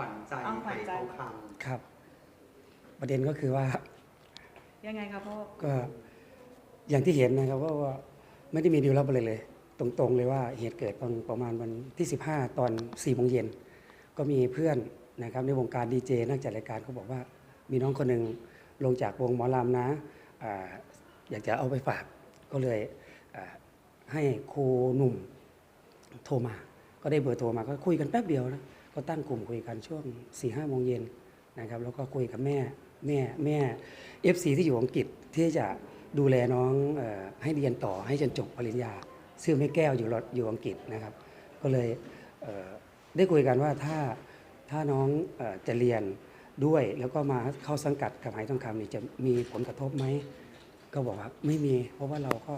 วัญใจเอาขวัญใจทองคครับ ประเด็นก็คือว่ายังไงครับพ่อก็อย่างที่เห็นนะครับว่าว่าไม่ได้มีดีลลับอะไรเลย ตรงๆเลยว่าเหตุเกิดตอนประมาณวันที่ 15 ตอน4โมงเย็น ก็มีเพื่อนนะครับในวงการดีเจนักจัดรายการเขาบอกว่า มีน้องคนหนึ่งลงจากวงหมอลำนะอาอยากจะเอาไปฝากก็เลยอ่าให้ครูหนุ่มโทรมา ก็ได้เบอร์โทรมาก็คุยกันแป๊บเดียวนะ ก็ตั้งกลุ่มคุยกันช่วง4ี่ห้าโมงเย็นนะครับแล้วก็คุยกับแม่แม่แม่ FC ที่อยู่อังกฤษที่จะดูแลน้องออให้เรียนต่อให้จนจบปริญญา ซึ่งแม่แก้วอยู่รอยู่อังกฤษนะครับ ก็เลยเได้คุยกันว่าถ้าถ้าน้องออจะเรียนด้วยแล้วก็มาเข้าสังกัดกับไหทองคำนี่จะมีผลกระทบไหมก็บอกว่าไม่มี เพราะว่าเราก็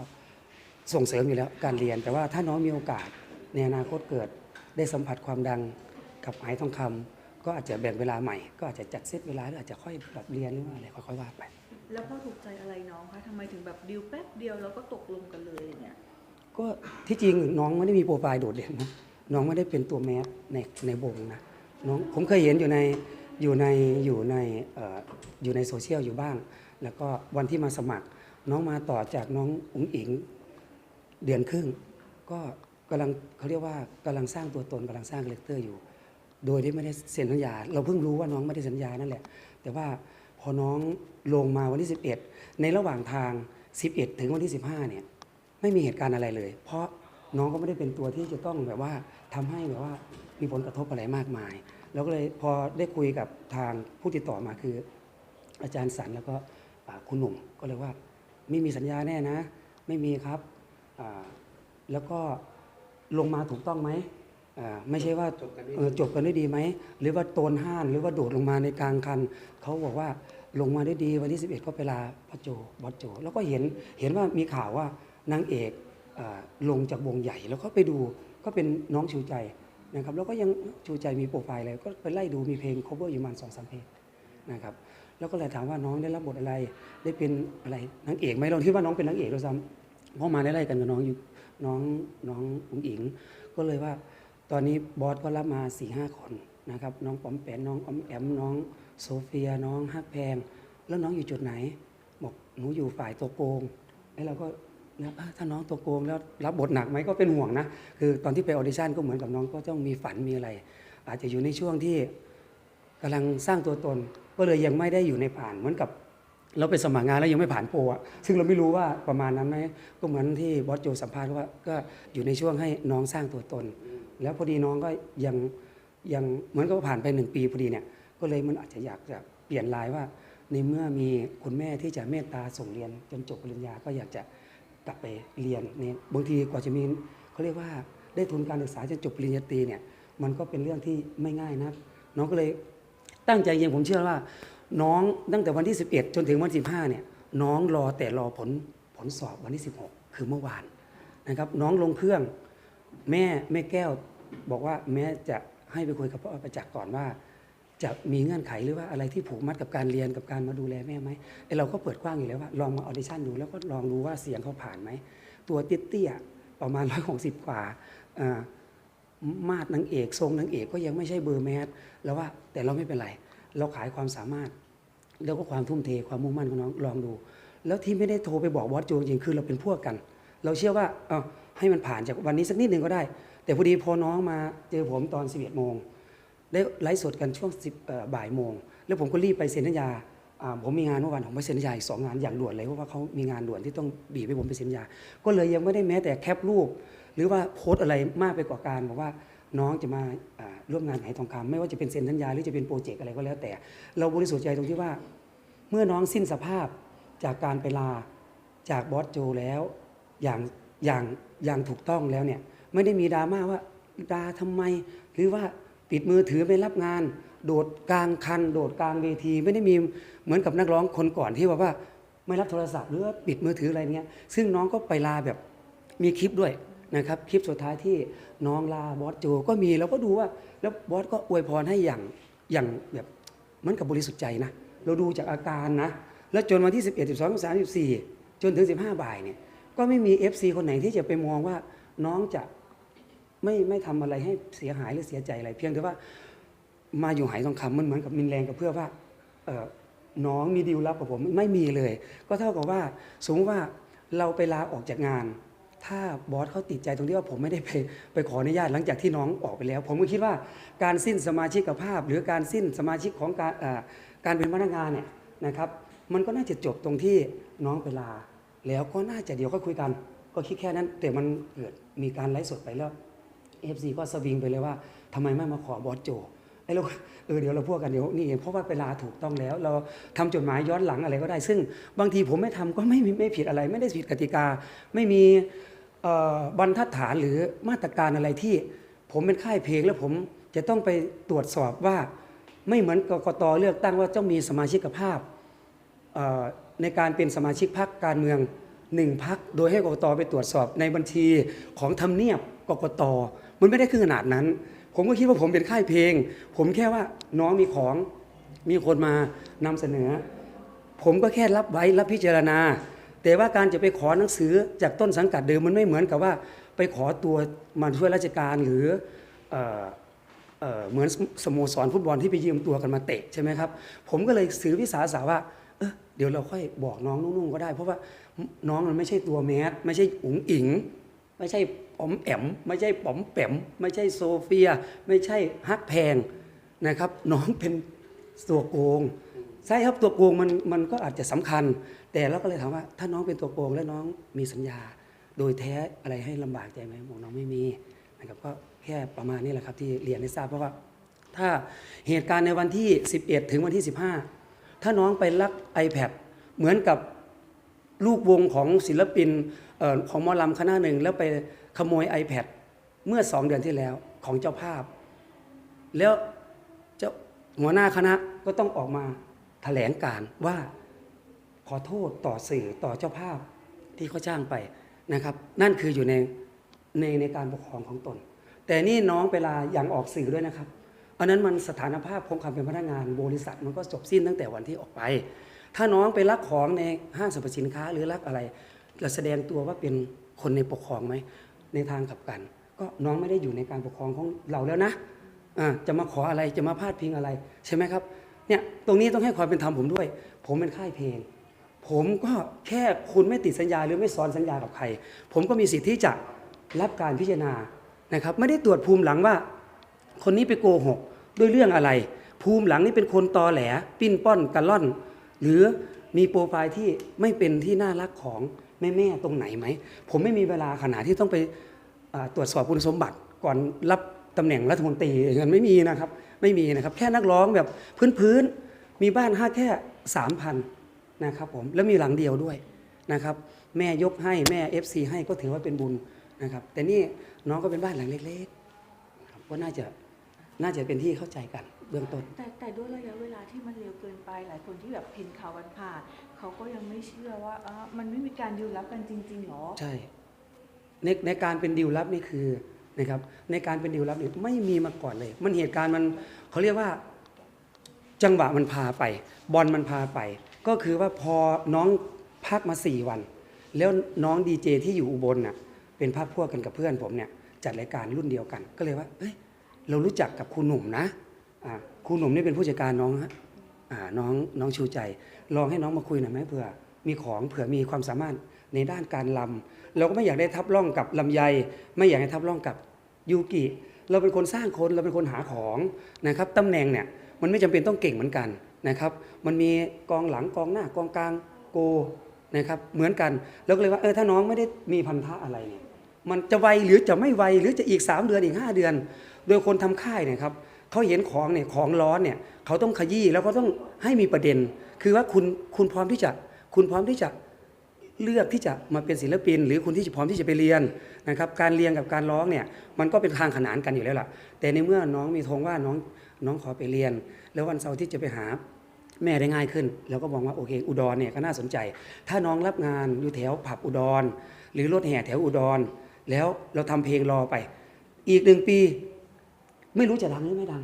ส่งเสริมอยู่แล้วการเรียน แต่ว่าถ้าน้องมีโอกาสในอนาคตเกิดได้สัมผัสความดัง กับไหทองคำก็อาจจะแบ่งเวลาใหม่ ก็อาจจะจัดเซตเวลาหรืออาจจะค่อยแบบเรียนหรือว่าอะไรค่อยๆว่าไป แล้วพ่อถูกใจอะไรน้องคะทำไมถึงแบบดิวแป๊บเดียวแล้วก็ตกลงกันเลยอย่างเงี้ยก็ที่จริงน้องไม่ได้มีโปรไฟล์โดดเด่นนะน้องไม่ได้เป็นตัวแมสในในวงนะน้องผมเคยเห็นอยู่ในอยู่ในอยู่ในเอ่ออยู่ในโซเชียลอยู่บ้าง แล้วก็วันที่มาสมัคร น้องมาต่อจากน้องอุ๋งอิงเดือนครึ่ง ก็กำลังเขาเรียกว่ากำลังสร้างตัวตนกำลังสร้างคาแรคเตอร์อยู่ โดยที่ไม่ได้เซ็นสัญญา เราเพิ่งรู้ว่าน้องไม่ได้สัญญานั่นแหละ แต่ว่าพอน้องลงมาวันที่ 11 ในระหว่างทาง 11 ถึงวันที่ 15 เนี่ย ไม่มีเหตุการณ์อะไรเลย เพราะน้องก็ไม่ได้เป็นตัวที่จะต้องแบบว่าทำให้แบบว่ามีผลกระทบอะไรมากมาย แล้วก็เลยพอได้คุยกับทางผู้ติดต่อมาคือ อาจารย์สันแล้วก็คุณหนุ่มก็เลยว่าไม่มีสัญญาแน่นะ ไม่มีครับแล้วก็ลงมาถูกต้องไหม ไม่ใช่ว่าจบกันด้วยเออจบกันด้วยดีไหม หรือว่าโตนห้านหรือว่าโดดลงมาในกลางคัน เขาบอกว่าลงมาได้ดีวันที่ 11 ก็ไปลาพ่อโจบอสโจ แล้วก็เห็นเห็นว่ามีข่าวว่านางเอกอ่าลงจากวงใหญ่แล้วก็ไปดูก็เป็นน้องชูใจนะครับแล้วก็ยังชูใจมีโปรไฟล์อะไรก็ไปไล่ดูมีเพลง cover อยู่ประมาณสองสามเพลงนะครับแล้วก็เลยถามว่าน้องได้รับบทอะไรได้เป็นอะไรนางเอกไหมเราคิดว่าน้องเป็นนางเอกด้วยซ้ำเพราะมาไล่ๆกันกับน้องอยู่น้องน้องอุ๋งอิง ก็เลยว่า ตอนนี้บอสก็รับมา4ี่ห้าคนนะครับน้องปอมแปนน้องอมแอมน้องโซเฟียน้องฮักแพง แล้วน้องอยู่จุดไหน บอกหนูอยู่ฝ่ายตัวโกงแล้วเราก็แล้วอะถ้าน้องตัวโกงแล้วรับบทหนักไหมก็เป็นห่วงนะ คือตอนที่ไปออดิชั่นก็เหมือนกับน้องก็ต้องมีฝันมีอะไร อาจจะอยู่ในช่วงที่กำลังสร้างตัวตน ก็เลยยังไม่ได้อยู่ในผ่านเหมือนกับ เราไปสมัครงานแล้วยังไม่ผ่านโปรอะซึ่งเราไม่รู้ว่าประมาณนั้นไหมก็เหมือนที่บอสโจสัมภาษณ์ว่าก็อยู่ในช่วงให้น้องสร้างตัวตน แล้วพอดีน้องก็ยังยังเหมือนกับว่าผ่านไปหนึ่งปีพอดีเนี่ยก็เลยมันอาจจะอยากจะเปลี่ยนลน์ว่า ในเมื่อมีคุณแม่ที่จะเมตตาส่งเรียนจนจบปริญญาก็อยากจะกลับไปเรียนเนี่ยบางทีกว่าจะมีเขาเรียกว่าได้ทุนการศึกษาจนจบปริญญาตรีเนี่ยมันก็เป็นเรื่องที่ไม่ง่ายนะน้องก็เลยตั้งใจเรียนผมเชื่อว่า น้องตั้งแต่วันที่ 11 จนถึงวันที่15เนี่ยน้องรอแต่รอผลผลสอบวันที่ 16 คือเมื่อวานนะครับน้องลงเครื่อง แม่แม่แก้วบอกว่าแม่จะให้ไปคุยกับพ่อประจักษ์ก่อนว่า จะมีเงื่อนไขหรือว่าอะไรที่ผูกมัดกับการเรียนกับการมาดูแลแม่ไหมไอเราก็เปิดกว้างอยู่แล้วว่าลองมาออดิชั่นดูแล้วก็ลองดูว่าเสียงเขาผ่านไหมตัวเตี้ยๆประมาณ160กว่าอ่ามาดนางเอกทรงนางเอกก็ยังไม่ใช่เบอร์แมสแล้วว่าแต่เราไม่เป็นไร เราขายความสามารถ แล้วก็ความทุ่มเทความมุ่งมั่นของน้องลองดู แล้วที่ไม่ได้โทรไปบอกบอสโจจริงคือเราเป็นพวกกัน เราเชื่อว่าเออ ให้มันผ่านจากวันนี้สักนิดหนึ่งก็ได้ แต่พอดีพอน้องมาเจอผมตอน11โมงได้ไลฟ์สดกันช่วง10บ่ายโมง แล้วผมก็รีบไปเซ็นสัญญาผมมีงานเมื่อวานผมไปเซ็นสัญญาอีกสองงานอย่างด่วนเลยเพราะว่าเขามีงานด่วนที่ต้องบีบให้ผมไปเซ็นสัญญา ก็เลยยังไม่ได้แม้แต่แคปรูป หรือว่าโพสอะไรมากไปกว่าการบอกว่าน้องจะมาร่วมงานไหนทองคำไม่ว่าจะเป็นเซ็นสัญญาหรือจะเป็นโปรเจกต์อะไรก็แล้วแต่ เราบริสุทธิ์ใจตรงที่ว่า เมื่อน้องสิ้นสภาพจากการไปลาจากบอสโจแล้วอย่างอย่าง อย่างถูกต้องแล้วเนี่ยไม่ได้มีดราม่าว่าดาทำไม หรือว่าปิดมือถือไม่รับงาน โดดกลางคัน โดดกลางเวที ไม่ได้มีเหมือนกับนักร้องคนก่อนที่บอกว่าไม่รับโทรศัพท์หรือว่าปิดมือถืออะไรเงี้ยซึ่งน้องก็ไปลาแบบมีคลิปด้วยนะครับคลิปสุดท้ายที่น้องลาบอสโจก็มีเราก็ดูว่าแล้วบอสก็อวยพรให้อย่างอย่างแบบเหมือนกับบริสุทธิ์ใจนะเราดูจากอาการนะแล้วจนวันที่ 11 12 13 14 จนถึง 15 บ่ายเนี่ย ก็ไม่มี FC คนไหนที่จะไปมองว่าน้องจะไม่ไม่ทำอะไรให้เสียหายหรือเสียใจอะไร เพียงแต่ว่ามาอยู่หายทองคำมันเหมือนกับมินแรงกับเพื่อว่าเออน้องมีดีลลับกับผมไม่มีเลย ก็เท่ากับว่าสมมติว่าเราไปลาออกจากงาน ถ้าบอสเขาติดใจตรงที่ว่าผมไม่ได้ไปไปขออนุญาตหลังจากที่น้องออกไปแล้ว ผมก็คิดว่าการสิ้นสมาชิกภาพ หรือการสิ้นสมาชิกของการการเป็นพนักงานเนี่ยนะครับ มันก็น่าจะจบตรงที่น้องไปลา แล้วก็น่าจะเดี๋ยวก็คุยกัน ก็คิดแค่นั้น แต่มันเกิดมีการไลฟ์สดไปแล้วเอฟซีก็สวิงไปเลยว่าทำไมไม่มาขอบอสโจไอ้เราเออเดี๋ยวเราพูดกันเดี๋ยวนี่เองเพราะว่าเวลาถูกต้องแล้ว เราทำจดหมายย้อนหลังอะไรก็ได้ ซึ่งบางทีผมไม่ทำก็ไม่ไม่ผิดอะไร ไม่ได้ผิดกติกา ไม่มีเอ่อบรรทัดฐานหรือมาตรการอะไรที่ ผมเป็นค่ายเพลงแล้วผมจะต้องไปตรวจสอบว่า ไม่เหมือนกกตเลือกตั้งว่าต้องมีสมาชิกภาพ ในการเป็นสมาชิกพรรคการเมืองหนึ่งพักโดยให้กกตไปตรวจสอบในบัญชีของทำเนียบกกตมันไม่ได้ขึ้นขนาดนั้น ผมก็คิดว่าผมเป็นค่ายเพลง ผมแค่ว่าน้องมีของมีคนมานำเสนอ ผมก็แค่รับไว้รับพิจารณา แต่ว่าการจะไปขอหนังสือจากต้นสังกัดเดิมมันไม่เหมือนกับว่า ไปขอตัวมาช่วยราชการหรือเอเอเหมือนสโมสรฟุตบอลที่ไปยืมตัวกันมาเตะใช่ไหมครับผมก็เลยสื่อวิสาสะว่า ออเดี๋ยวเราค่อยบอกน้องนุ่งๆก็ได้ เพราะว่าน้องมันไม่ใช่ตัวแมสไม่ใช่อุ๋งอิงไม่ใช่ป๋อมแอม ไม่ใช่ป๋อมแปม ไม่ใช่โซเฟีย ไม่ใช่ฮักแพงนะครับ น้องเป็นตัวโกงใช่ครับตัวโกงมันมันก็อาจจะสำคัญ แต่เราก็เลยถามว่า ถ้าน้องเป็นตัวโกงและน้องมีสัญญา โดยแท้อะไรให้ลำบากใจไหมบอกน้องไม่มีนะครับก็แค่ประมาณนี้แหละครับที่เรียนให้ทราบเพราะว่า ถ้าเหตุการณ์ในวันที่ 11 ถึงวันที่ 15 ถ้าน้องไปลัก iPad เหมือนกับลูกวงของศิลปินออของมอลำคณะหนึ่ง แล้วไปขโมย iPad เมื่อสองเดือนที่แล้วของเจ้าภาพ แล้วเจ้าหัวหน้าคณะก็ต้องออกมาแถลงการว่าขอโทษต่อสื่อต่อเจ้าภาพที่เขาจ้างไปนะครับ นั่นคืออยู่ในในในการปกครองของตน แต่นี่น้องเวลาอย่างออกสื่อด้วยนะครับ อันนั้นมันสถานภาพของความเป็นพนักงานบริษัทมันก็จบสิ้นตั้งแต่วันที่ออกไป ถ้าน้องไปลักของในห้างสรรพสินค้าหรือลักอะไรจะแสดงตัวว่าเป็นคนในปกครองไหมในทางกลับกัน ก็น้องไม่ได้อยู่ในการปกครองของเราแล้วนะอ่าจะมาขออะไรจะมาพาดพิงอะไรใช่ไหมครับเนี่ยตรงนี้ต้องให้ความเป็นธรรมผมด้วย ผมเป็นค่ายเพลง ผมก็แค่คุณไม่ติดสัญญาหรือไม่ซ้อนสัญญากับใคร ผมก็มีสิทธิ์ที่จะรับการพิจารณานะครับ ไม่ได้ตรวจภูมิหลังว่า คนนี้ไปโกหก ด้วยเรื่องอะไร ภูมิหลังนี่เป็นคนตอแหล ปิ้นป้อนกันล่อน หรือมีโปรไฟล์ที่ไม่เป็นที่น่ารักของแม่แม่ๆตรงไหนไหม ผมไม่มีเวลาขนาดที่ต้องไปตรวจสอบคุณสมบัติก่อนรับตำแหน่งรัฐมนตรีอย่างนั้นไม่มีนะครับ ไม่มีนะครับ แค่นักร้องแบบพื้นๆมีบ้านห้าแค่สามพันนะครับผมแล้วมีหลังเดียวด้วยนะครับแม่ยกให้แม่ FC ให้ก็ถือว่าเป็นบุญนะครับแต่นี่น้องก็เป็นบ้านหลังเล็กๆก็น่าจะ น่าจะเป็นที่เข้าใจกันเบื้องต้น แต่แต่ด้วยระยะเวลาที่มันเร็วเกินไป หลายคนที่แบบเห็นข่าวกันผ่านเขาก็ยังไม่เชื่อว่าเออมันไม่มีการดิวรับกันจริงๆหรอ ใช่ ในในการเป็นดีลลับนี่คือนะครับ ในการเป็นดีลลับนี่ไม่มีมาก่อนเลย มันเหตุการณ์มันเขาเรียกว่า จังหวะมันพาไป บอลมันพาไป ก็คือว่าพอน้องพักมาสี่วัน แล้วน้องดีเจที่อยู่อุบลน่ะเป็นภาคพวกกันกับเพื่อนผมเนี่ยจัดรายการรุ่นเดียวกัน ก็เลยว่าเอ้ย เรารู้จักกับครูหนุ่มนะครูหนุ่มนี่เป็นผู้จัดการน้องฮะน้องน้องชูใจ ลองให้น้องมาคุยหน่อยไหมเผื่อมีของเผื่อมีความสามารถในด้านการลำเราก็ไม่อยากได้ทับล่องกับลำไย ไม่อยากให้ทับล่องกับยูกิเราเป็นคนสร้างคนเราเป็นคนหาของนะครับตำแหน่งเนี่ยมันไม่จำเป็นต้องเก่งเหมือนกันนะครับ มันมีกองหลังกองหน้ากองกลางโกนะครับเหมือนกันเราก็เลยว่าเออถ้าน้องไม่ได้มีพันธะอะไรเนี่ย มันจะไวหรือจะไม่ไวหรือจะอีก 3 เดือนอีก 5 เดือน โดยคนทำค่ายเนี่ยครับเขาเห็นของเนี่ยของร้อนเนี่ยเขาต้องขยี้แล้วก็ต้องให้มีประเด็น คือว่าคุณคุณพร้อมที่จะคุณพร้อมที่จะเลือกที่จะมาเป็นศิลปิน หรือคุณที่จะพร้อมที่จะไปเรียนนะครับการเรียนกับการร้องเนี่ยมันก็เป็นทางขนานกันอยู่แล้วล่ะ แต่ในเมื่อน้องมีธงว่าน้องน้องขอไปเรียน แล้ววันเสาร์ที่จะไปหาแม่ได้ง่ายขึ้นแล้วก็มองว่าโอเค อุดรเนี่ยก็น่าสนใจ ถ้าน้องรับงานอยู่แถวผับอุดร หรือรถแห่แถวอุดร แล้วเราทำเพลงรอไป อีกหนึ่งปี ไม่รู้จะดังหรือไม่ดัง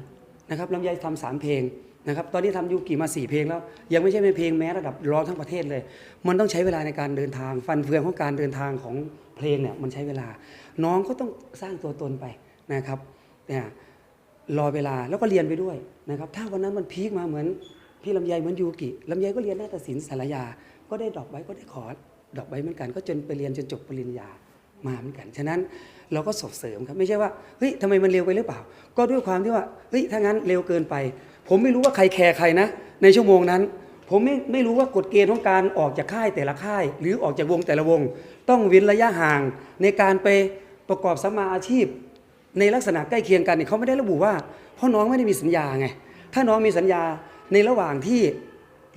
นะครับลำไยทำสามเพลงนะครับ ตอนนี้ทำยูกิมาสี่เพลงแล้ว ยังไม่ใช่เป็นเพลงแม้ระดับร้องทั้งประเทศเลย มันต้องใช้เวลาในการเดินทาง ฟันเฟืองของการเดินทางของเพลงเนี่ยมันใช้เวลา น้องก็ต้องสร้างตัวตนไปนะครับเนี่ยรอเวลาแล้วก็เรียนไปด้วยนะครับ ถ้าวันนั้นมันพีคมาเหมือนพี่ลำไยเหมือนยูกิลำไยก็เรียนนาฏศิลป์สารยา ก็ได้ดอกไว้ก็ได้ขอดอกไว้เหมือนกัน ก็จนไปเรียนจนจบปริญญา มาเหมือนกัน ฉะนั้นเราก็ส่งเสริมครับ ไม่ใช่ว่าเฮ้ยทำไมมันเร็วไปหรือเปล่า ก็ด้วยความที่ว่าเฮ้ยถ้างั้นเร็วเกินไป ผมไม่รู้ว่าใครแคร์ใครนะ ในชั่วโมงนั้น ผมไม่ไม่รู้ว่ากฎเกณฑ์ของการออกจากค่ายแต่ละค่าย หรือออกจากวงแต่ละวง ต้องเว้นระยะห่าง ในการไปประกอบสมมาอาชีพ ในลักษณะใกล้เคียงกันเนี่ยเขาไม่ได้ระบุว่าเพราะน้องไม่ได้มีสัญญาไงถ้าน้องมีสัญญาในระหว่างที่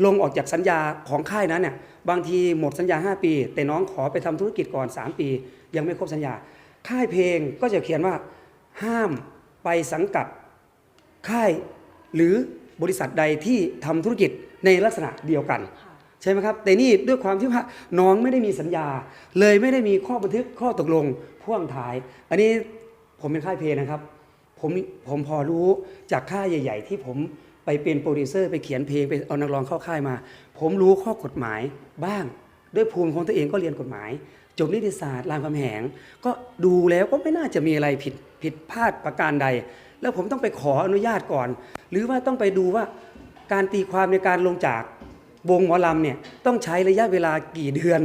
ลงออกจากสัญญาของค่ายนั้นเนี่ยบางทีหมดสัญญา 5 ปี แต่น้องขอไปทำธุรกิจก่อน 3 ปี ยังไม่ครบสัญญา ค่ายเพลงก็จะเขียนว่า ห้ามไปสังกัดค่ายหรือบริษัทใดที่ทำธุรกิจในลักษณะเดียวกันค่ะใช่ไหมครับ แต่นี่ด้วยความที่ว่าน้องไม่ได้มีสัญญา เลยไม่ได้มีข้อบันทึกข้อตกลงพ่วงท้าย อันนี้ผมเป็นค่ายเพลงนะครับผมผมพอรู้จากค่ายใหญ่ ๆ ที่ผม ไปเป็นโปรดิวเซอร์ไปเขียนเพลงไปเอานักร้องเข้าค่ายมา ผมรู้ข้อกฎหมายบ้าง ด้วยภูมิของตัวเองก็เรียนกฎหมาย จบนิติศาสตร์รามคำแหง ก็ดูแล้วก็ไม่น่าจะมีอะไรผิดผิดพลาดประการใด แล้วผมต้องไปขออนุญาตก่อน หรือว่าต้องไปดูว่าการตีความในการลงจากวงหมอลำเนี่ยต้องใช้ระยะเวลากี่เดือน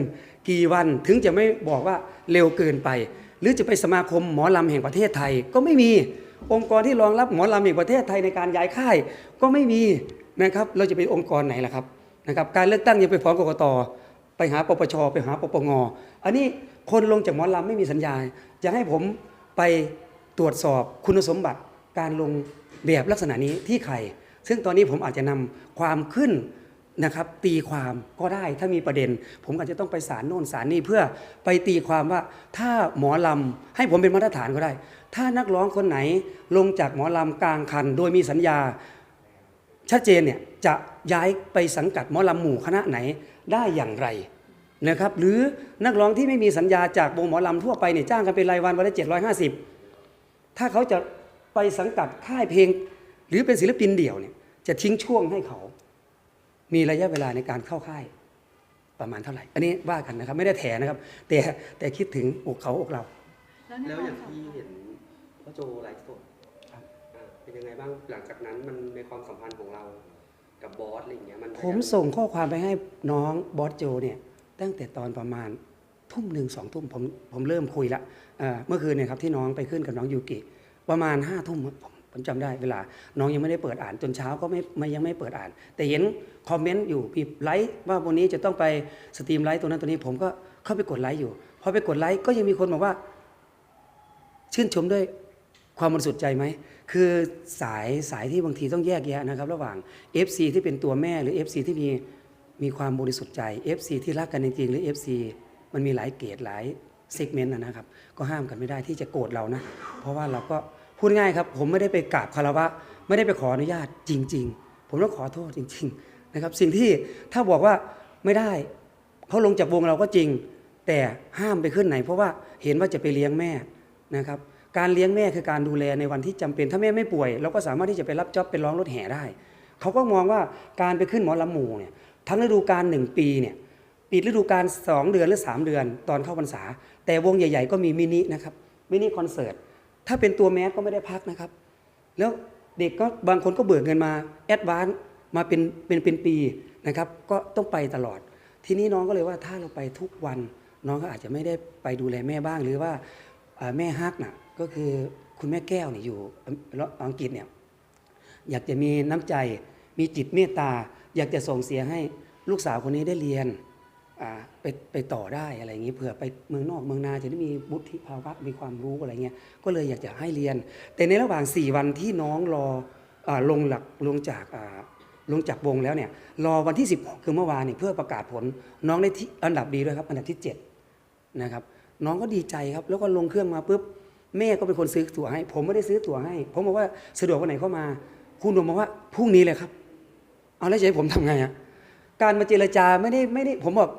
กี่วันถึงจะไม่บอกว่าเร็วเกินไป หรือจะไปสมาคมหมอลำแห่งประเทศไทยก็ไม่มี องค์กรที่รองรับหมอลำแห่งประเทศไทยในการย้ายค่ายก็ไม่มีนะครับ เราจะเป็นองค์กรไหนล่ะครับนะครับ การเลือกตั้งยังไปฟ้องกกตไปหาปปชไปหาปปงอันนี้คนลงจากหมอลำไม่มีสัญญาจะให้ผมไปตรวจสอบคุณสมบัติการลงแบบลักษณะนี้ที่ใคร ซึ่งตอนนี้ผมอาจจะนำความขึ้นนะครับ ตีความก็ได้ถ้ามีประเด็น ผมอาจจะต้องไปศาลโน่นศาลนี่เพื่อไปตีความว่าถ้าหมอลำให้ผมเป็นมาตรฐานก็ได้ ถ้านักร้องคนไหนลงจากหมอลำกลางคัน โดยมีสัญญา ชัดเจนเนี่ยจะย้ายไปสังกัดหมอลำหมู่คณะไหนได้อย่างไรนะครับหรือนักร้องที่ไม่มีสัญญาจากวงหมอลำทั่วไปเนี่ยจ้างกันเป็นรายวันวันละเจ็ดร้อยห้าสิบถ้าเขาจะไปสังกัดค่ายเพลง หรือเป็นศิลปินเดี่ยวเนี่ยจะทิ้งช่วงให้เขา มีระยะเวลาในการเข้าค่ายประมาณเท่าไหร่ อันนี้ว่ากันนะครับ ไม่ได้แถนะครับ แต่แต่คิดถึงอกเขาอกเรา แล้วในแล้วควาอย่ามงสัมที่พันเห็นธ์ พ่อโจไลฟ์สดครับอ่าเป็นยังไงบ้างหลังจากนั้นมันในความสัมพันธ์ของเรากับบอสอะไรอย่างเงี้ยมันผมส่งข้อความไปให้น้องบอสโจเนี่ยตั้งแต่ตอนประมาณทุ่มหนึ่งสองทุ่มผมผมเริ่มคุยละเอ่อเมื่อคืนเนี่ยครับที่น้องไปขึ้นกับน้องยูกิประมาณห้าทุ่มครับผมผมจำได้เวลา น้องยังไม่ได้เปิดอ่านจนเช้าก็ไม่ไม่ยังไม่เปิดอ่าน แต่เห็นคอมเมนต์อยู่มีไลค์ว่าวันนี้จะต้องไปสตรีมไลค์ตัวนั้นตัวนี้ผมก็เข้าไปกดไลค์อยู่พอไปกดไลค์ก็ยังมีคนบอกว่า ชื่นชมด้วย ความบริสุทธิ์ใจไหม คือสายสายที่บางทีต้องแยกแยะนะครับ ระหว่าง FC ที่เป็นตัวแม่หรือ FC ที่มีมีความบริสุทธิ์ใจ FC ที่รักกันจริงๆหรือ FC มันมีหลายเกรดหลายเซกเมนต์นะครับ ก็ห้ามกันไม่ได้ที่จะโกรธเรานะ เพราะว่าเราก็พูดง่ายครับ ผมไม่ได้ไปกราบคารวะ ไม่ได้ไปขออนุญาตจริง ๆ ผมต้องขอโทษจริง ๆ นะครับ สิ่งที่ถ้าบอกว่าไม่ได้เขาลงจากวงเราก็จริง แต่ห้ามไปขึ้นไหน เพราะว่าเห็นว่าจะไปเลี้ยงแม่นะครับ การเลี้ยงแม่คือการดูแลในวันที่จำเป็น ถ้าแม่ไม่ป่วยเราก็สามารถที่จะไปรับจ็อบเป็นร้องรถแห่ได้ เขาก็มองว่าการไปขึ้นหมอลำหมูเนี่ยทั้งฤดูกาลหนึ่งปีเนี่ยปิดฤดูกาลสองเดือนหรือสามเดือนตอนเข้าพรรษา แต่วงใหญ่ ๆ ก็มีมินินะครับมินิคอนเสิร์ตถ้าเป็นตัวแมสก็ไม่ได้พักนะครับ แล้วเด็กก็บางคนก็เบิกเงินมาแอดวานมาเป็นเป็นเป็นปีนะครับก็ต้องไปตลอด ทีนี้น้องก็เลยว่าถ้าเราไปทุกวัน น้องก็อาจจะไม่ได้ไปดูแลแม่บ้างหรือว่าแม่ฮักน่ะ ก็คือคุณแม่แก้วเนี่ยอยู่อังกฤษเนี่ยอยากจะมีน้ำใจมีจิตเมตตา อยากจะส่งเสียให้ลูกสาวคนนี้ได้เรียนไปไปต่อได้อะไรอย่างนี้เผื่อไปเมืองนอกเมืองนาจะได้มีบุธิภาวะมีความรู้อะไรเงี้ยก็เลยอยากจะให้เรียน แต่ในระหว่าง 4 วันที่น้องรออลงหลักลงจากลงจากวงแล้วเนี่ยรอวันที่ 16 คือเมื่อวานเนี่ยเพื่อประกาศผลน้องได้ที่อันดับดีด้วยครับ อันดับที่7นะครับน้องก็ดีใจครับ แล้วก็ลงเครื่องมาปุ๊บ แม่ก็เป็นคนซื้อตั๋วให้ ผมไม่ได้ซื้อตั๋วให้ ผมบอกว่าสะดวกวันไหนเข้ามา คุณหนุ่มบอกว่าพรุ่งนี้เลยครับ เอาแล้วจะให้ผมทำไงอะการมาเจรจาไม่ได้ไม่ได้ ผมบอก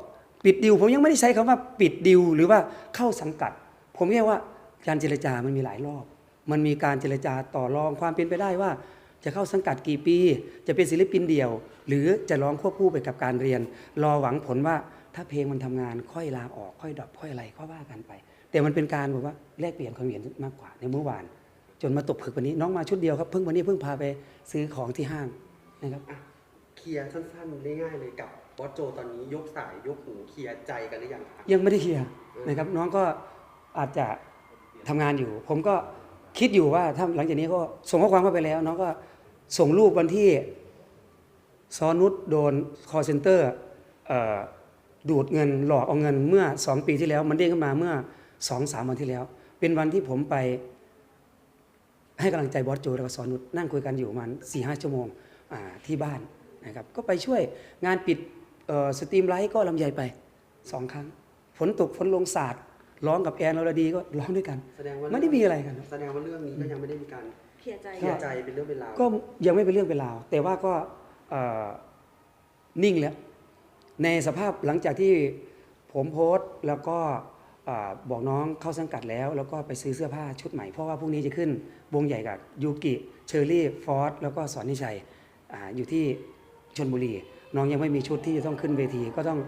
ปิดดิว ผมยังไม่ได้ใช้คำว่าปิดดิวหรือว่าเข้าสังกัด ผมแค่ว่าการเจรจามันมีหลายรอบ มันมีการเจรจาต่อรองความเป็นไปได้ว่า จะเข้าสังกัดกี่ปี จะเป็นศิลปินเดี่ยว หรือจะร้องควบคู่ไปกับการเรียน รอหวังผลว่าถ้าเพลงมันทำงานค่อยลาออกค่อยดรอปค่อยอะไรก็ว่ากันไป แต่มันเป็นการแบบว่าแลกเปลี่ยนความเห็นมากกว่าในเมื่อวาน จนมาตกผึกวันนี้น้องมาชุดเดียวครับเพิ่งวันนี้เพิ่งพาไปซื้อของที่ห้างนะครับอะเคลียร์สั้นๆง่ายๆเลยกับบอสโจตอนนี้ยกสายยกหูเคลียร์ใจกันหรือยังคะยังไม่ได้เคลียร์นะครับน้องก็อาจจะทำงานอยู่ ผมก็คิดอยู่ว่าถ้าหลังจากนี้ก็ส่งข้อความเข้าไปแล้ว น้องก็ส่งรูปวันที่ซอนุชโดนคอเซ็นเตอร์ดูดเงินหลอกเอาเงินเมื่อ 2 ปีที่แล้ว มันเด้งขึ้นมาเมื่อ 2 3วันที่แล้ว เป็นวันที่ผมไปให้กำลังใจบอสโจและก็สอนุชนั่งคุยกันอยู่ประมาณสี่ห้าชั่วโมงอ่าที่บ้านนะครับก็ไปช่วยงานปิดเอ่อสตรีมไลท์ก็ลำใหญ่ไปสองครั้งฝนตกฝนลงสาดร้องกับแอนอรดีก็ร้องด้วยกันแสดงว่าไม่ได้มีอะไรกัน แสดงว่าเรื่องนี้ก็ยังไม่ได้มีการเคลียร์ใจเคลียร์ใจเป็นเรื่องเป็นราวก็ยังไม่เป็นเรื่องเป็นราวแต่ว่าก็เอ่อนิ่งแล้วในสภาพหลังจากที่ผมโพสต์แล้วก็เอ่อ บอกน้องเข้าสังกัดแล้ว แล้วก็ไปซื้อเสื้อผ้าชุดใหม่ เพราะว่าพรุ่งนี้จะขึ้นวงใหญ่กับยูกิเชอรี่ฟอร์ดแล้วก็สอนนิชัยออยู่ที่ชนบุรี น้องยังไม่มีชุดที่จะต้องขึ้นเวทีก็ต้อง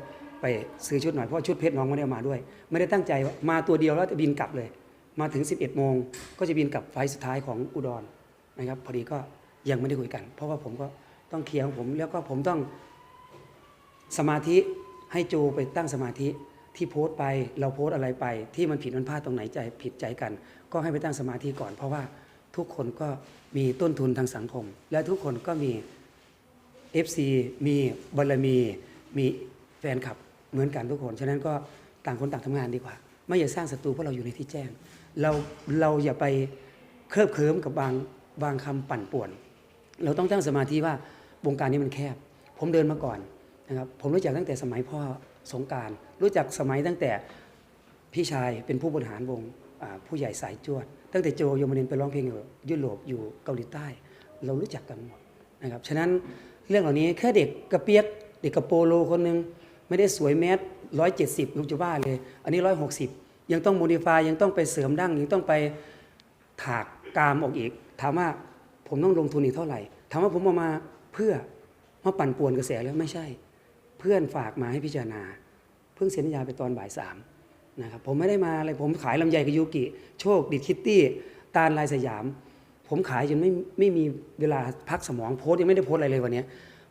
ไปซื้อชุดหน่อยเพราะชุดเพชรน้องไม่ได้มาด้วย ไม่ได้ตั้งใจมาตัวเดียวแล้วจะบินกลับเลย มาถึง 11โมงก็จะบินกลับไฟสุดท้ายของอุดรนะครับพอดีก็ยังไม่ได้คุยกัน เพราะว่าผมก็ต้องเคลียร์ของผมแล้วก็ผมต้องสมาธิให้โจไปตั้งสมาธิ ที่โพสต์ไปเราโพสต์อะไรไป ที่มันผิดมันพลาดตรงไหนใจผิดใจกัน ก็ให้ไปตั้งสมาธิก่อน เพราะว่าทุกคนก็มีต้นทุนทางสังคม และทุกคนก็มี FC มีบารมี มีแฟนคลับเหมือนกันทุกคน ฉะนั้นก็ต่างคนต่างทำงานดีกว่า ไม่อย่าสร้างศัตรูเพราะเราอยู่ในที่แจ้ง เราเราอย่าไปเคลิบเคลิ้มกับบางบางคำปั่นป่วน เราต้องตั้งสมาธิว่าวงการนี้มันแคบ ผมเดินมาก่อนนะครับผมรู้จักตั้งแต่สมัยพ่อ สงการรู้จักสมัยตั้งแต่พี่ชายเป็นผู้บริหารวงผู้ใหญ่สายจวด ตั้งแต่โจโยมนินไปร้องเพลงอยู่ยุโรปอยู่เกาหลีใต้ เรารู้จักกันหมดนะครับฉะนั้นเรื่องเหล่านี้แค่เด็กกระเปียก เด็กกระโปโลคนหนึ่งไม่ได้สวยแมสร้อยเจ็ดสิบลูกจะบ้าเลย อันนี้ร้อยหกสิบยังต้องโมดิฟายยังต้องไปเสริมดั้งยังต้องไปถากกามออกอีก ถามว่าผมต้องลงทุนอีกเท่าไหร่ ถามว่าผมเอามาเพื่อมาปั่นป่วนกระแสแล้วไม่ใช่ เพื่อนฝากมาให้พิจารณา เพิ่งเซ็นสัญญาไปตอนบ่ายสามนะครับผมไม่ได้มาอะไรผมขายลำไยกับยูกิ โชคดิดคิตตี้ ตาลลายสยาม ผมขายจนไม่ไม่มีเวลาพักสมองโพสยังไม่ได้โพสอะไรเลยวันนี้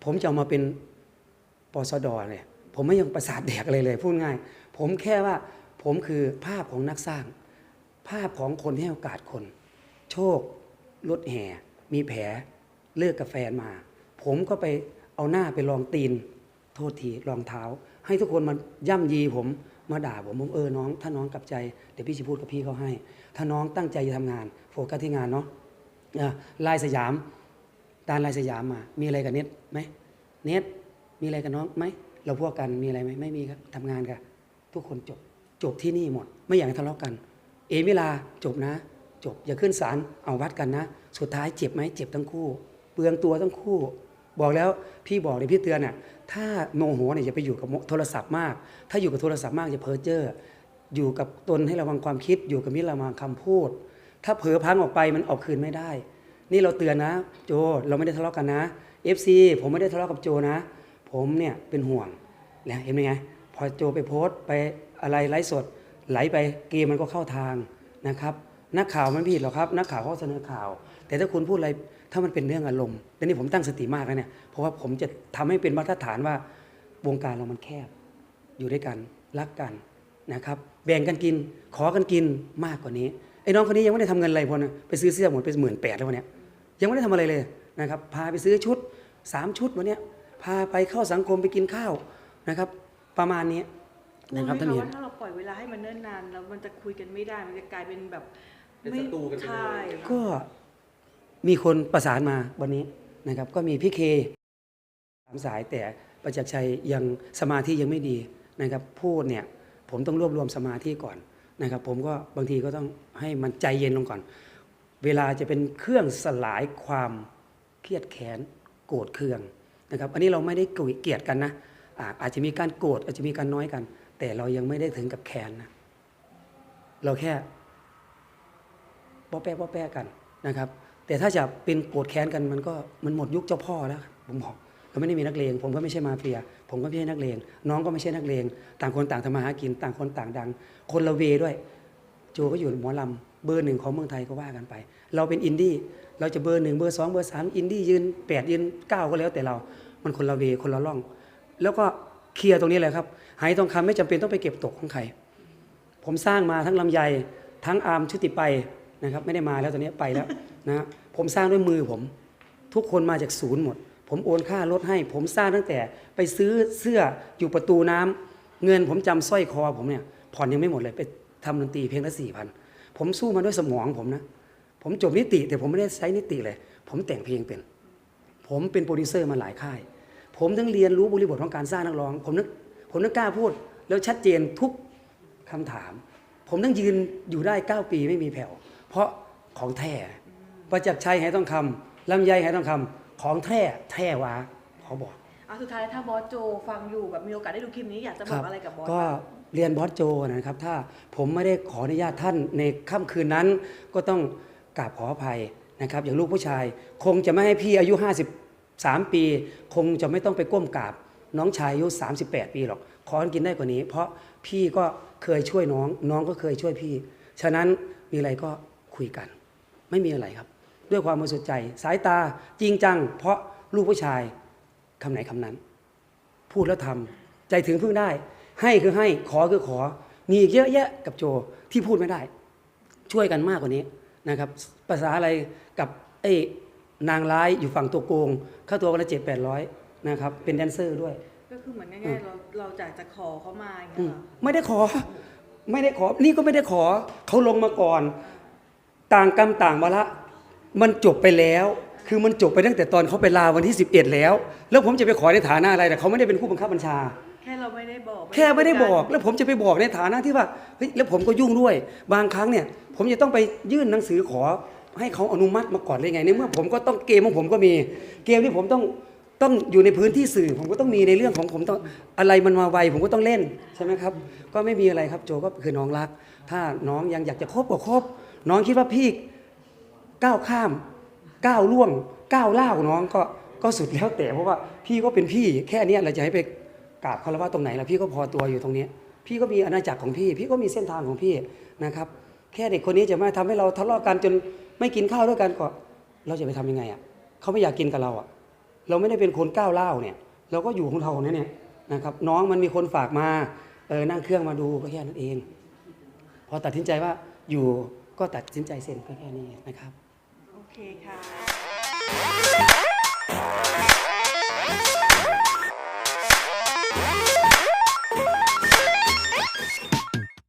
ผมจะเอามาเป็นปสดเนี่ยผมไม่ยังประสาทแดกอะไรเลยพูดง่าย ผมแค่ว่าผมคือภาพของนักสร้าง ภาพของคนที่ให้โอกาสคน โชครถแห่ มีแผลเลิกกับแฟนมา ผมก็ไปเอาหน้าไปลองตีน โทษทีรองเท้า ให้ทุกคนมาย่ำยีผมมาด่าผมผมเออน้อง ถ้าน้องกลับใจเดี๋ยวพี่จะพูดกับพี่เขาให้ ถ้าน้องตั้งใจจะทำงาน โฟกัสที่งานเนาะลายสยามตาลลายสยามมา มีอะไรกับเน็ตไหมเน็ตมีอะไรกับน้องไหมเราพวกกันมีอะไรไหมไม่มีครับทำงานกันทุกคนจบจบที่นี่หมด ไม่อยากทะเลาะกัน เอมิลาจบนะ จบอย่าขึ้นศาลเอาวัดกันนะ สุดท้ายเจ็บไหมเจ็บทั้งคู่ เปลืองตัวทั้งคู่ บอกแล้วพี่บอกเลยพี่เตือนน่ะ ถ้าโมโหเนี่ยอย่าไปอยู่กับโทรศัพท์มาก ถ้าอยู่กับโทรศัพท์มากจะเพ้อเจ้ออยู่กับตนให้ระวังความคิด อยู่กับมิตรระวังคำพูด ถ้าเผลอพังออกไปมันเออกคืนไม่ได้ นี่เราเตือนนะ โจเราไม่ได้ทะเลาะกันนะ FC ผมไม่ได้ทะเลาะกับโจนะ ผมเนี่ยเป็นห่วงนะเห็นไหมไงพอโจไปโพสต์ไปอะไรไลฟ์สด ไหลไปเกมมันก็เข้าทางนะครับนักข่าวมันผิดหรอกครับ นักข่าวเขาเสนอข่าว แต่ถ้าคุณพูดอะไร ถ้ามันเป็นเรื่องอารมณ์แต่นี่ผมตั้งสติมากแล้วเนี่ยเพราะว่าผมจะทำให้เป็นมาตรฐานว่าวงการเรามันแคบ อยู่ด้วยกันรักกันนะครับ แบ่งกันกินขอกันกินมากกว่านี้ไอ้น้องคนนี้ยังไม่ได้ทำเงินอะไรพอนะไปซื้อเสื้อหมดไปหมื่นแปดแล้ววันเนี้ยยังไม่ได้ทำอะไรเลยนะครับพาไปซื้อชุดสามชุดวันเนี้ยพาไปเข้าสังคมไปกินข้าวนะครับ ประมาณนี้รู้นะไหครับมท่านคะเห็นว่าถ้าเราปล่อยเวลาให้มันเนิ่นนานแล้วมันจะคุยกันไม่ได้มันจะกลายเป็นแบบเป็นศัตรูกันไปเลยใช่ก็ มีคนประสานมาวันนี้นะครับ ก็มีพี่เคสามสายแต่ประจักษ์ชัยยังสมาธิยังไม่ดีนะครับ พูดเนี่ยผมต้องรวบรวมสมาธิก่อนนะครับ ผมก็บางทีก็ต้องให้มันใจเย็นลงก่อน เวลาจะเป็นเครื่องสลายความเครียดแค้นโกรธเคืองนะครับ อันนี้เราไม่ได้เกลียดกันนะอาอาจจะมีการโกรธอาจจะมีการน้อยกัน แต่เรายังไม่ได้ถึงกับแค้นนะเราแค่ป้อแป้ป้อแป้กันนะครับ แต่ถ้าจะเป็นโกรธแค้นกันมันก็มันหมดยุคเจ้าพ่อแล้วผมบอกเราไม่ได้มีนักเลงผมก็ไม่ใช่มาเฟีย ผมก็ไม่ใช่นักเลงน้องก็ไม่ใช่นักเลงต่างคนต่างทำมาหากิน ต่างคนต่างดัง คนละเวด้วย โจก็อยู่หมอลำเบอร์หนึ่งของเมืองไทยก็ว่ากันไป เราเป็นอินดี้เราจะเบอร์หนึ่งเบอร์สองเบอร์สามอินดี้ยืนแปดยืนเก้าก็แล้วแต่เรา มันคนละเวคนละร่อง แล้วก็เคลียร์ตรงนี้เลยครับหายทองคำไม่จำเป็นต้องไปเก็บตกของใครผมสร้างมาทั้งลำไยทั้งอาร์มชุติไปนะครับไม่ได้มาแล้วตอนนี้ไปแล้ว นะผมสร้างด้วยมือผม ทุกคนมาจากศูนย์หมด ผมโอนค่ารถให้ ผมสร้างตั้งแต่ไปซื้อเสื้ออยู่ประตูน้ำเงินผมจำสร้อยคอผมเนี่ยผ่อนยังไม่หมดเลยไปทำดนตรีเพลงละสี่พันผมสู้มาด้วยสมองผมนะผมจบนิติแต่ผมไม่ได้ใช้นิติเลย ผมแต่งเพลงเป็น ผมเป็นโปรดิวเซอร์มาหลายค่าย ผมทั้งเรียนรู้บริบทของการสร้างนักร้อง ผมนึกผมนึกกล้าพูด แล้วชัดเจนทุกคำถาม ผมต้องยืนอยู่ได้ 9 ปีไม่มีแผ่วเพราะของแท้ ประจักษ์ชัยไหต้องคำลำไยไหต้องคำของแท้แท้วาเขาบอกอะสุดท้ายถ้าบอสโจฟังอยู่แบบมีโอกาสได้ดูคลิปนี้อยากจะบอกอะไรกับบอสก็บ้างเรียนบอสโจนะครับ ถ้าผมไม่ได้ขออนุญาตท่านในค่ำคืนนั้น ก็ต้องกราบขออภัยนะครับ อย่างลูกผู้ชาย คงจะไม่ให้พี่อายุ 53 ปี คงจะไม่ต้องไปก้มกราบน้องชายอายุ 38 ปีหรอกขอให้กินได้กว่านี้ เพราะพี่ก็เคยช่วยน้อง น้องก็เคยช่วยพี่ ฉะนั้นมีอะไรก็คุยกัน ไม่มีอะไรครับ ด้วยความบริสุทธิ์ใจ สายตาจริงจัง เพราะลูกผู้ชายคำไหนคำนั้น พูดแล้วทำใจถึงพึ่งได้ ให้คือให้ขอคือขอ มีอีกเยอะแยะกับโจที่พูดไม่ได้ ช่วยกันมากกว่านี้นะครับภาษาอะไรกับไอ้นางร้ายอยู่ฝั่งตัวโกงค่าตัวกันละเจ็ดแปดร้อยนะครับเป็นแดนเซอร์ด้วย ก็คือเหมือนง่ายๆเราเราจะจะขอเขามาอย่างอืเงี้ยมเหรอไม่ได้ขอ ไม่ได้ขอ นี่ก็ไม่ได้ขอเขาลงมาก่อน ต่างกรรมต่างวาระ มันจบไปแล้ว คือมันจบไปตั้งแต่ตอนเขาไปลาวันที่ 11 แล้ว แล้วผมจะไปขอในฐานะอะไรแต่เขาไม่ได้เป็นผู้บังคับบัญชา แค่เราไม่ได้บอกแค่ไม่ได้บอก แล้วผมจะไปบอกในฐานะที่ว่าเฮ้ยแล้วผมก็ยุ่งด้วย บางครั้งเนี่ย ผมจะต้องไปยื่นหนังสือขอให้เขาอนุมัติมาก่อนเลยไงในเมื่อผมก็ต้องเกมของผมก็มี เกมที่ผมต้องต้องอยู่ในพื้นที่สื่อผมก็ต้องมีในเรื่องของผมต้องอะไรมันมาไวผมก็ต้องเล่นใช่ไหมครับ ก็ไม่มีอะไรครับโจก็คือน้องรัก ถ้าน้องยังอยากจะคบก็คบน้องคิดว่าพี่ ก้าวข้ามก้าวล่วงก้าวล่าวน้องก็ก็สุดแล้วแต่เพราะว่าพี่ก็เป็นพี่แค่เนี้ยเราจะให้ไปกราบคารวะตรงไหนล่ะพี่ก็พอตัวอยู่ตรงเนี้ยพี่ก็มีอาณาจักรของพี่ พี่ก็มีเส้นทางของพี่นะครับ แค่เด็กคนนี้จะมาทำให้เราทะเลาะกันจนไม่กินข้าวด้วยกันก็ เราจะไปทำยังไงอะเขาไม่อยากกินกับเราอะ เราไม่ได้เป็นคนก้าวเล่าเนี่ย เราก็อยู่ของเราเนี่ยเนี่ยนะครับ น้องมันมีคนฝากมาเออนั่งเครื่องมาดูก็แค่นั้นเอง พอตัดสินใจว่าอยู่ก็ตัดสินใจเซ็นก็แค่นี้นะครับ เคค่ะ